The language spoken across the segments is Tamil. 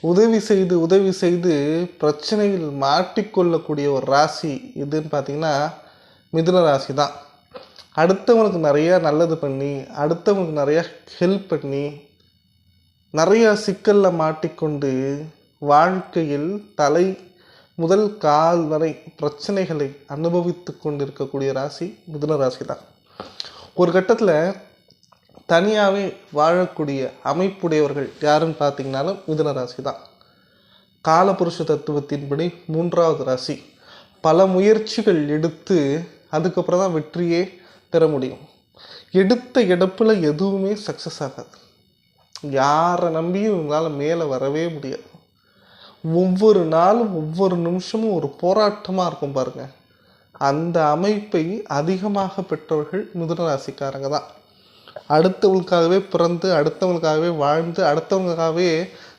உதவி செய்து உதவி செய்து பிரச்சனையில் மாட்டிக்கொள்ளக்கூடிய ஒரு ராசி எதுன்னு பார்த்தீங்கன்னா மிதுன ராசி தான். அடுத்தவனுக்கு நிறையா நல்லது பண்ணி அடுத்தவனுக்கு நிறையா ஹெல்ப் பண்ணி நிறையா சிக்கலில் மாட்டிக்கொண்டு வாழ்க்கையில் தலை முதல் கால் வரை பிரச்சனைகளை அனுபவித்து கொண்டிருக்கக்கூடிய ராசி மிதுன ராசி தான். ஒரு கட்டத்தில் தனியாகவே வாழக்கூடிய அமைப்புடையவர்கள் யாருன்னு பார்த்தீங்கனாலும் மிதுன ராசி தான். காலபுருஷ தத்துவத்தின்படி மூன்றாவது ராசி. பல முயற்சிகள் எடுத்து அதுக்கப்புறம் தான் வெற்றியே பெற முடியும். எடுத்த இடப்பில் எதுவுமே சக்ஸஸ் ஆகாது. யாரை நம்பியும் இவங்களால் மேலே வரவே முடியாது. ஒவ்வொரு நாளும் ஒவ்வொரு நிமிஷமும் ஒரு போராட்டமாக இருக்கும் பாருங்கள் அந்த அமைப்பை அதிகமாக பெற்றவர்கள் மிதுன ராசிக்காரங்க தான். அடுத்தவங்களுக்காகவே பிறந்து அடுத்தவங்களுக்காகவே வாழ்ந்து அடுத்தவங்களுக்காகவே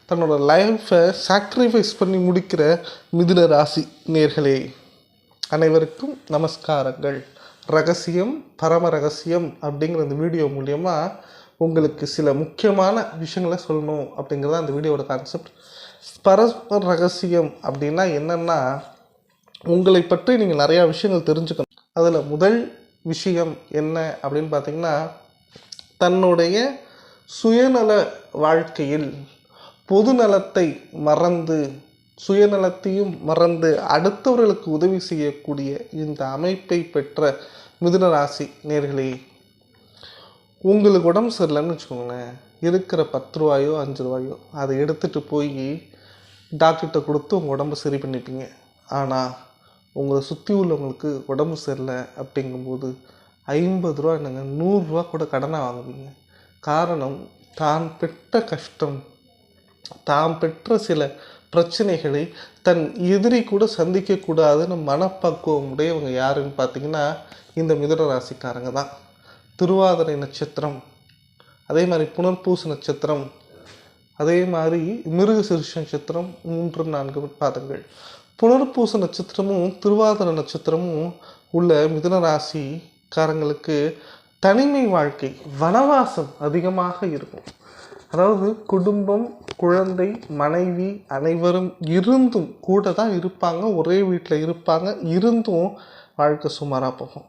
தன்னோட லைஃப்பை சாக்ரிஃபைஸ் பண்ணி முடிக்கிற மிதுன ராசி நேர்களே அனைவருக்கும் நமஸ்காரங்கள். ரகசியம் பரம ரகசியம் அப்படிங்கிற இந்த வீடியோ மூலயமா உங்களுக்கு சில முக்கியமான விஷயங்களை சொல்லணும் அப்படிங்கிறது அந்த வீடியோட கான்செப்ட் பரஸ்பர ரகசியம் அப்படின்னா என்னென்னா உங்களை பற்றி நீங்கள் நிறையா விஷயங்கள் தெரிஞ்சுக்கணும். அதில் முதல் விஷயம் என்ன அப்படின்னு பார்த்தீங்கன்னா தன்னுடைய சுயநல வாழ்க்கையில் பொதுநலத்தை மறந்து சுயநலத்தையும் மறந்து அடுத்தவர்களுக்கு உதவி செய்யக்கூடிய இந்த அமைப்பை பெற்ற மிதுன ராசி நேர்களே உங்களுக்கு உடம்பு சரியில்லைன்னு வச்சுக்கோங்களேன். இருக்கிற பத்து ரூபாயோ அஞ்சு ரூபாயோ அதை எடுத்துகிட்டு போய் டாக்டர்கிட்ட கொடுத்து உங்கள் உடம்பு சரி பண்ணிப்பீங்க ஆனால் உங்களை சுற்றி உள்ளவங்களுக்கு உடம்பு சரியில்லை அப்படிங்கும்போது ஐம்பது ரூபா என்னங்க நூறுரூவா கூட கடனாக வாங்குவீங்க. காரணம் தான் பெற்ற கஷ்டம். தாம் பெற்ற சில பிரச்சனைகளை தன் எதிரி கூட சந்திக்கக்கூடாதுன்னு மனப்பக்குவம் உடையவங்க யாருன்னு பார்த்தீங்கன்னா இந்த மிதுன ராசிக்காரங்க தான். திருவாதிரை நட்சத்திரம் அதே மாதிரி புனர்பூச நட்சத்திரம் அதே மாதிரி மிருக சிறுஷ நட்சத்திரம் மூன்று நான்கு பாதங்கள். புனர்பூச நட்சத்திரமும் திருவாதிரை நட்சத்திரமும் உள்ள மிதுன ராசி காரங்களுக்கு தனிமை வாழ்க்கை வனவாசம் அதிகமாக இருக்கும். அதாவது குடும்பம் குழந்தை மனைவி அனைவரும் இருந்தும் கூட தான் இருப்பாங்க ஒரே வீட்டில் இருப்பாங்க இருந்தும் வாழ்க்கை சுமாராக போகும்.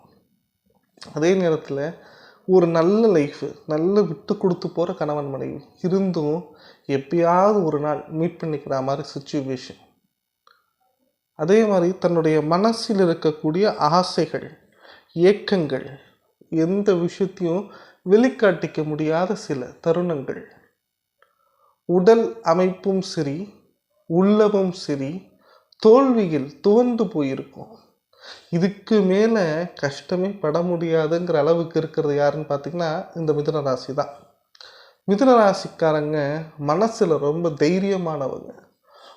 அதே நேரத்தில் ஒரு நல்ல லைஃபு நல்ல விட்டு கொடுத்து போகிற கணவன் மனைவி இருந்தும் எப்பயாவது ஒரு நாள் மீட் பண்ணிக்கிற மாதிரி சுச்சுவேஷன் அதே மாதிரி தன்னுடைய மனசில் இருக்கக்கூடிய ஆசைகள் ஏக்கங்கள் எந்த விஷயத்தையும் வெளிக்காட்டிக்க முடியாத சில தருணங்கள். உடல் அமைப்பும் சரி உள்ளமும் சரி தோல்வியில் துவந்து போயிருக்கும். இதுக்கு மேலே கஷ்டமே பட முடியாதுங்கிற அளவுக்கு இருக்கிறது யாருன்னு பார்த்தீங்கன்னா இந்த மிதுன ராசி தான். மிதுன ராசிக்காரங்க மனசில் ரொம்ப தைரியமானவங்க.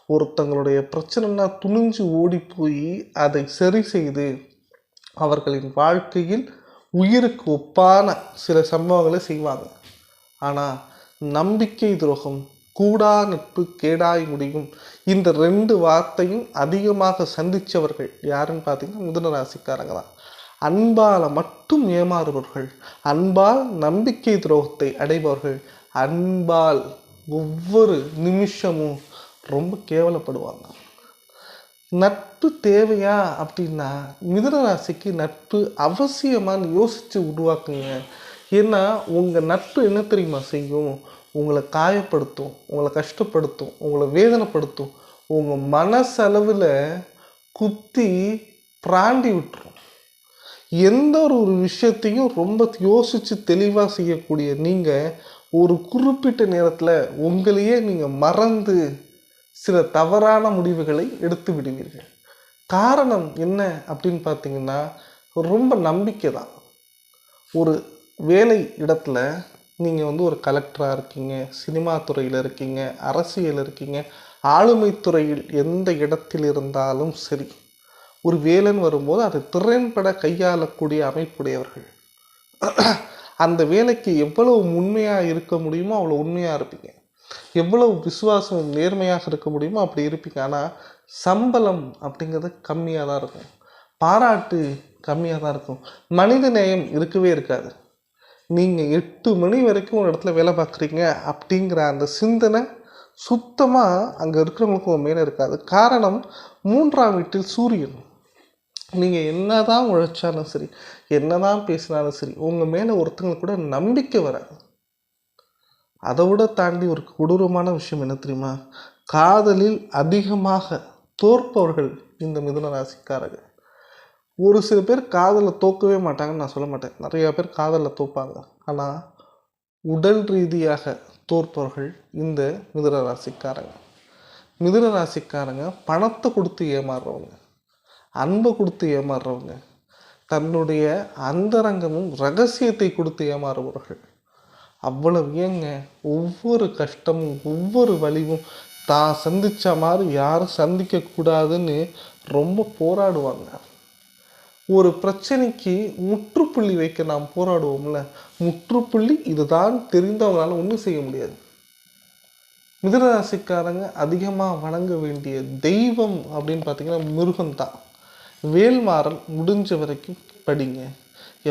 ஒருத்தங்களுடைய பிரச்சனைனா துணிஞ்சு ஓடி போய் அதை சரி செய்து அவர்களின் வாழ்க்கையில் உயிருக்கு ஒப்பான சில சம்பவங்களை செய்வாங்க. ஆனால் நம்பிக்கை துரோகம் கூடா நட்பு கேடாய் முடியும் இந்த ரெண்டு வார்த்தையும் அதிகமாக சந்தித்தவர்கள் யாருன்னு பார்த்தீங்கன்னா மிதுன ராசிக்காரங்க தான். அன்பால் மட்டும் ஏமாறுபவர்கள் அன்பால் நம்பிக்கை துரோகத்தை அடைபவர்கள் அன்பால் ஒவ்வொரு நிமிஷமும் ரொம்ப கேவலப்படுவாங்க. நட்பு தேவையா அப்படின்னா மிதுன ராசிக்கு நட்பு அவசியமான்னு யோசித்து உருவாக்குங்க. ஏன்னா உங்கள் நட்பு என்ன தெரியுமா செய்யும்? உங்களை காயப்படுத்தும் உங்களை கஷ்டப்படுத்தும் உங்களை வேதனைப்படுத்தும். உங்கள் மனசளவில் குத்தி பிராண்டி விட்டுரும். எந்த ஒரு ஒரு விஷயத்தையும் ரொம்ப யோசித்து தெளிவாக செய்யக்கூடிய நீங்கள் ஒரு குறிப்பிட்ட நேரத்தில் உங்களையே நீங்கள் மறந்து சில தவறான முடிவுகளை எடுத்து விடுவீர்கள். காரணம் என்ன அப்படின்னு பார்த்தீங்கன்னா ரொம்ப நம்பிக்கை தான். ஒரு வேலை இடத்துல நீங்கள் வந்து ஒரு கலெக்டராக இருக்கீங்க சினிமா துறையில் இருக்கீங்க அரசியல் இருக்கீங்க ஆளுமை துறையில் எந்த இடத்தில் இருந்தாலும் சரி ஒரு வேலைன்னு வரும்போது அதை திறன்பட கையாளக்கூடிய அமைப்புடையவர்கள். அந்த வேலைக்கு எவ்வளவு உண்மையாக இருக்க முடியுமோ அவ்வளோ உண்மையாக இருப்பீங்க. எவ்வளவு விசுவாசம் நேர்மையாக இருக்க முடியுமோ அப்படி இருப்பீங்க. ஆனால் சம்பளம் அப்படிங்கிறது கம்மியாக தான் இருக்கும். பாராட்டு கம்மியாக தான் இருக்கும். மனித நேயம் இருக்கவே இருக்காது. நீங்கள் எட்டு மணி வரைக்கும் ஒரு இடத்துல வேலை பார்க்குறீங்க அப்படிங்கிற அந்த சிந்தனை சுத்தமாக அங்கே இருக்கிறவங்களுக்கு உங்கள் மேலே இருக்காது. காரணம் மூன்றாம் வீட்டில் சூரியன். நீங்கள் என்னதான் உழைச்சாலும் சரி என்னதான் பேசினாலும் சரி உங்கள் மேலே ஒருத்தங்களுக்கு கூட நம்பிக்கை வராது. அதை விட தாண்டி ஒரு கொடூரமான விஷயம் என்ன தெரியுமா? காதலில் அதிகமாக தோற்பவர்கள் இந்த மிதுன ராசிக்காரர்கள். ஒரு சில பேர் காதலில் தோக்கவே மாட்டாங்கன்னு நான் சொல்ல மாட்டேன். நிறையா பேர் காதலில் தோப்பாங்க. ஆனால் உடல் ரீதியாக தோற்பவர்கள் இந்த மிதுன ராசிக்காரங்க. மிதுன ராசிக்காரங்க பணத்தை கொடுத்து ஏமாறுறவங்க. அன்பை கொடுத்து ஏமாறுறவங்க. தன்னுடைய அந்தரங்கமும் ரகசியத்தை கொடுத்து ஏமாறுபவர்கள். அவ்வளவு ஏங்க? ஒவ்வொரு கஷ்டமும் ஒவ்வொரு வலிவும் தான் சந்தித்த மாதிரி யாரும் சந்திக்கக்கூடாதுன்னு ரொம்ப போராடுவாங்க. ஒரு பிரச்சனைக்கு முற்றுப்புள்ளி வைக்க நாம் போராடுவோம்ல? முற்றுப்புள்ளி இதுதான் தெரிந்தவங்களால ஒன்றும் செய்ய முடியாது. மிதுனராசிக்காரங்க அதிகமாக வணங்க வேண்டிய தெய்வம் அப்படின்னு பார்த்தீங்கன்னா முருகன் தான் வேல்மாறல் முடிஞ்ச வரைக்கும் படிங்க.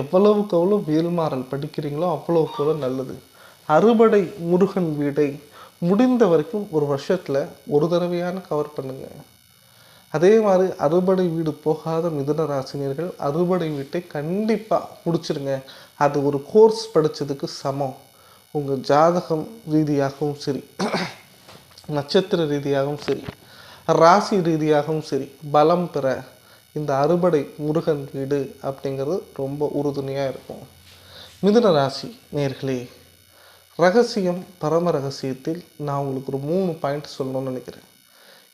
எவ்வளவுக்கு எவ்வளோ வேல்மாறல் படிக்கிறீங்களோ அவ்வளவுக்கு எவ்வளோ நல்லது. அறுபடை முருகன் வீடை முடிந்த வரைக்கும் ஒரு வருஷத்தில் ஒரு தடவையான கவர் பண்ணுங்க. அதே மாதிரி அறுபடை வீடு போகாத மிதுன ராசினியர்கள் அறுபடை வீட்டை கண்டிப்பாக முடிச்சிருங்க. அது ஒரு கோர்ஸ் படித்ததுக்கு சமம். உங்கள் ஜாதகம் ரீதியாகவும் சரி நட்சத்திர ரீதியாகவும் சரி ராசி ரீதியாகவும் சரி பலம் பெற இந்த அறுபடை முருகன் வீடு அப்படிங்கிறது ரொம்ப உறுதுணையாக இருக்கும். மிதுன ராசி நேர்களே ரகசியம் பரம ரகசியத்தில் நான் உங்களுக்கு ஒரு மூணு பாயிண்ட் சொல்லணும்னு நினைக்கிறேன்.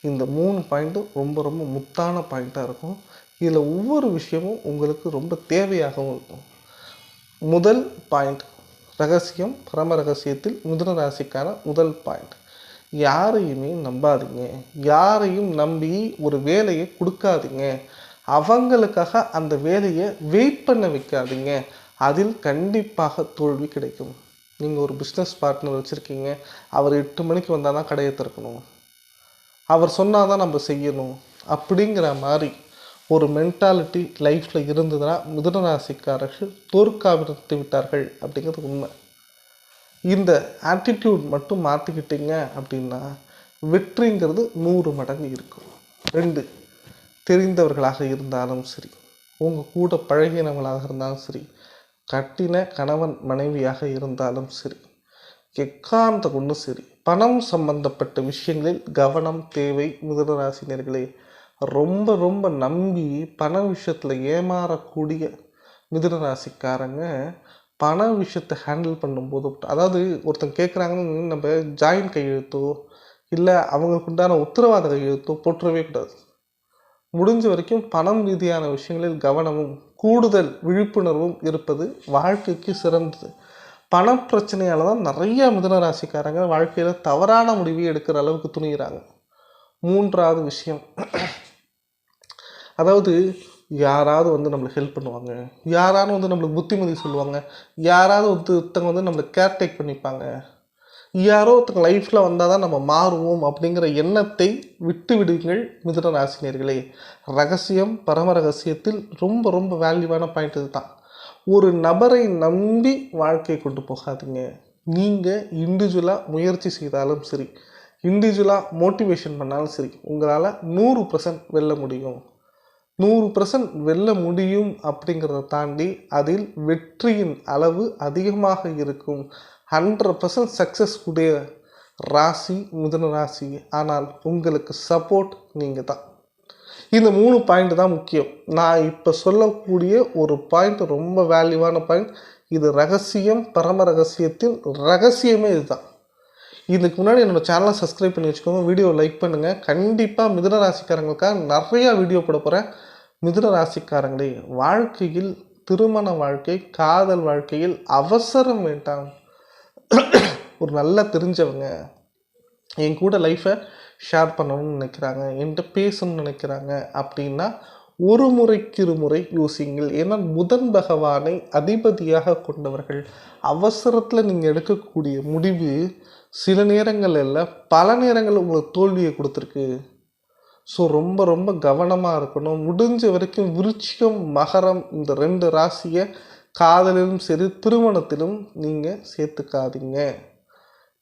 இந்த மூணு பாயிண்ட்டும் ரொம்ப ரொம்ப முத்தான பாயிண்ட்டாக இருக்கும். இதில் ஒவ்வொரு விஷயமும் உங்களுக்கு ரொம்ப தேவையாகவும் இருக்கும். முதல் பாயிண்ட் ரகசியம் பரம ரகசியத்தில் மிதுன ராசிக்கான முதல் பாயிண்ட் யாரையுமே நம்பாதீங்க. யாரையும் நம்பி ஒரு வேலையை கொடுக்காதீங்க. அவங்களுக்காக அந்த வேலையை வெயிட் பண்ண வைக்காதீங்க. அதில் கண்டிப்பாக தோல்வி கிடைக்கும். நீங்கள் ஒரு பிஸ்னஸ் பார்ட்னர் வச்சுருக்கீங்க. அவர் எட்டு மணிக்கு வந்தால் தான் கடையை திறக்கணும். அவர் சொன்னால் தான் நம்ம செய்யணும். அப்படிங்கிற மாதிரி ஒரு மென்டாலிட்டி லைஃப்பில் இருந்ததுன்னா மிதனராசிக்காரர்கள் ராசிக்காரர்கள் விட்டார்கள் அப்படிங்கிறது உண்மை. இந்த ஆட்டிடியூட் மட்டும் மாற்றிக்கிட்டீங்க அப்படின்னா வெற்றிங்கிறது நூறு மடங்கு இருக்கும். ரெண்டு தெரிந்தவர்களாக இருந்தாலும் சரி உங்கள் கூட பழகினவங்களாக இருந்தாலும் சரி கட்டின கணவன் மனைவியாக இருந்தாலும் சரி எக்காந்த கொண்டு சரி பணம் சம்பந்தப்பட்ட விஷயங்களில் கவனம் தேவை மிதுனராசினியர்களே ரொம்ப ரொம்ப நம்பி பண விஷயத்தில் ஏமாறக்கூடிய மிதுனராசிக்காரங்க பண விஷயத்தை ஹேண்டில் பண்ணும்போது அதாவது ஒருத்தன் கேட்குறாங்கன்னு நம்ம ஜாயின் கையெழுத்தோ இல்லை அவங்களுக்கு உண்டான உத்தரவாத கையெழுத்தோ போட்டுறவே கூடாது. முடிஞ்ச வரைக்கும் பணம் ரீதியான விஷயங்களில் கவனமும் கூடுதல் விழிப்புணர்வும் இருப்பது வாழ்க்கைக்கு சிறந்தது. பண பிரச்சனையால் தான் நிறைய மிதனராசிக்காரங்க வாழ்க்கையில் தவறான முடிவை எடுக்கிற அளவுக்கு துணிகிறாங்க மூன்றாவது விஷயம் அதாவது யாராவது வந்து நம்மளுக்கு ஹெல்ப் பண்ணுவாங்க. யாராவது வந்து நம்மளுக்கு புத்திமதி சொல்லுவாங்க. யாராவது வந்து ஒருத்தவங்க வந்து நம்மளுக்கு கேர்டேக் பண்ணிப்பாங்க. யாரோ ஒருத்தங்க லைஃப்பில் வந்தால் தான் நம்ம மாறுவோம் அப்படிங்கிற எண்ணத்தை விட்டு விடுங்கள் மிதுன ராசினியர்களே. ரகசியம் பரம ரகசியத்தில் ரொம்ப ரொம்ப வேல்யூவான பாயிண்ட் இதுதான் ஒரு நபரை நம்பி வாழ்க்கையை கொண்டு போகாதீங்க. நீங்கள் இண்டிவிஜுவலாக முயற்சி செய்தாலும் சரி இண்டிவிஜுவலாக மோட்டிவேஷன் பண்ணாலும் சரி உங்களால் நூறு பர்சன்ட் வெல்ல முடியும். நூறு பர்சன்ட் வெல்ல முடியும் அப்படிங்கிறத தாண்டி அதில் வெற்றியின் அளவு அதிகமாக இருக்கும். ஹண்ட்ரட் பர்சன்ட் சக்ஸஸ் உடைய ராசி மிதுன ராசி. ஆனால் உங்களுக்கு சப்போர்ட் நீங்கள் தான் இந்த மூணு பாயிண்ட் தான் முக்கியம். நான் இப்போ சொல்லக்கூடிய ஒரு பாயிண்ட் ரொம்ப வேல்யூவான பாயிண்ட் இது ரகசியம் பரம ரகசியத்தின் ரகசியமே இதுதான். இதுக்கு முன்னாடி என்னோட சேனலை சப்ஸ்கிரைப் பண்ணி வச்சுக்கோங்க. வீடியோ லைக் பண்ணுங்கள் கண்டிப்பாக மிதுன ராசிக்காரங்களுக்காக நிறையா வீடியோ போட போகிறேன் மிதுன ராசிக்காரங்களே வாழ்க்கையில் திருமண வாழ்க்கை காதல் வாழ்க்கையில் அவசரம் வேண்டாம். ஒரு நல்லா தெரிஞ்சவங்க என் கூட லைஃப்பை ஷேர் பண்ணணும்னு நினைக்கிறாங்க என்கிட்ட பேசணும்னு நினைக்கிறாங்க அப்படின்னா ஒரு முறைக்கு இருமுறை யோசிங்கள் ஏன்னா புதன் பகவானை அதிபதியாக கொண்டவர்கள் அவசரத்தில் நீங்கள் எடுக்கக்கூடிய முடிவு சில நேரங்களில் பல நேரங்களில் உங்களுக்கு தோல்வியை கொடுத்துருக்கு. ஸோ ரொம்ப ரொம்ப கவனமாக இருக்கணும். முடிஞ்ச வரைக்கும் விருச்சிகம் மகரம் இந்த ரெண்டு ராசியை காதலிலும் சரி திருமணத்திலும் நீங்கள் சேர்த்துக்காதீங்க.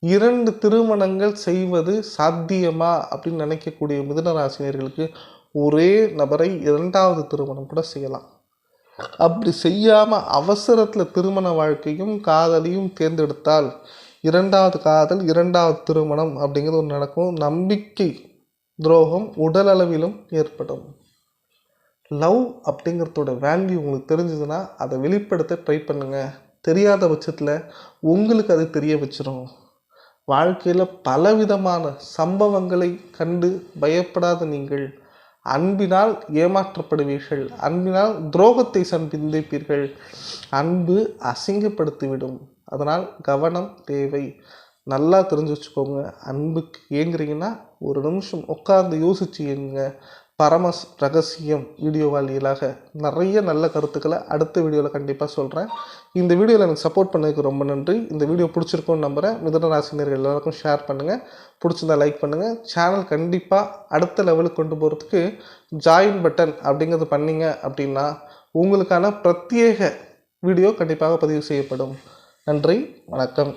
இரண்டு திருமணங்கள் செய்வது சாத்தியமா? அப்படின்னு நினைக்கக்கூடிய மிதுனராசினியர்களுக்கு ஒரே நபரை இரண்டாவது திருமணம் கூட செய்யலாம். அப்படி செய்யாமல் அவசரத்தில் திருமண வாழ்க்கையும் காதலையும் தேர்ந்தெடுத்தால் இரண்டாவது காதல் இரண்டாவது திருமணம் அப்படிங்கிறது ஒன்று நடக்கும். நம்பிக்கை துரோகம் உடல் அளவிலும் ஏற்படும். லவ் அப்படிங்கிறதோட வேல்யூ உங்களுக்கு தெரிஞ்சதுன்னா அதை வெளிப்படுத்த ட்ரை பண்ணுங்கள் தெரியாத பட்சத்தில் உங்களுக்கு அது தெரிய வச்சிடும் வாழ்க்கையில் பலவிதமான சம்பவங்களை கண்டு பயப்படாத நீங்கள் அன்பினால் ஏமாற்றப்படுவீர்கள். அன்பினால் துரோகத்தை சந்திப்பீர்கள். அன்பு அசிங்கப்படுத்திவிடும். அதனால் கவனம் தேவை. நல்லா தெரிஞ்சு வச்சுக்கோங்க. அன்புக்கு ஏங்குறீங்கன்னா ஒரு நிமிஷம் உட்கார்ந்து யோசிச்சு ஏங்குங்க. பரம ரகசியம் வீடியோ வாயிலாக நிறைய நல்ல கருத்துக்களை அடுத்த வீடியோவில் கண்டிப்பாக சொல்கிறேன் இந்த வீடியோவில் எனக்கு சப்போர்ட் பண்ணதுக்கு ரொம்ப நன்றி. இந்த வீடியோ பிடிச்சிருக்கும்னு நம்புகிறேன் மிதன ராசினியர்கள் எல்லாருக்கும் ஷேர் பண்ணுங்கள் பிடிச்சிருந்தா லைக் பண்ணுங்கள் சேனல் கண்டிப்பாக அடுத்த லெவலுக்கு கொண்டு போகிறதுக்கு ஜாயின் பட்டன் அப்படிங்கிறது பண்ணிங்க அப்படின்னா உங்களுக்கான பிரத்யேக வீடியோ கண்டிப்பாக பதிவு செய்யப்படும். நன்றி. வணக்கம்.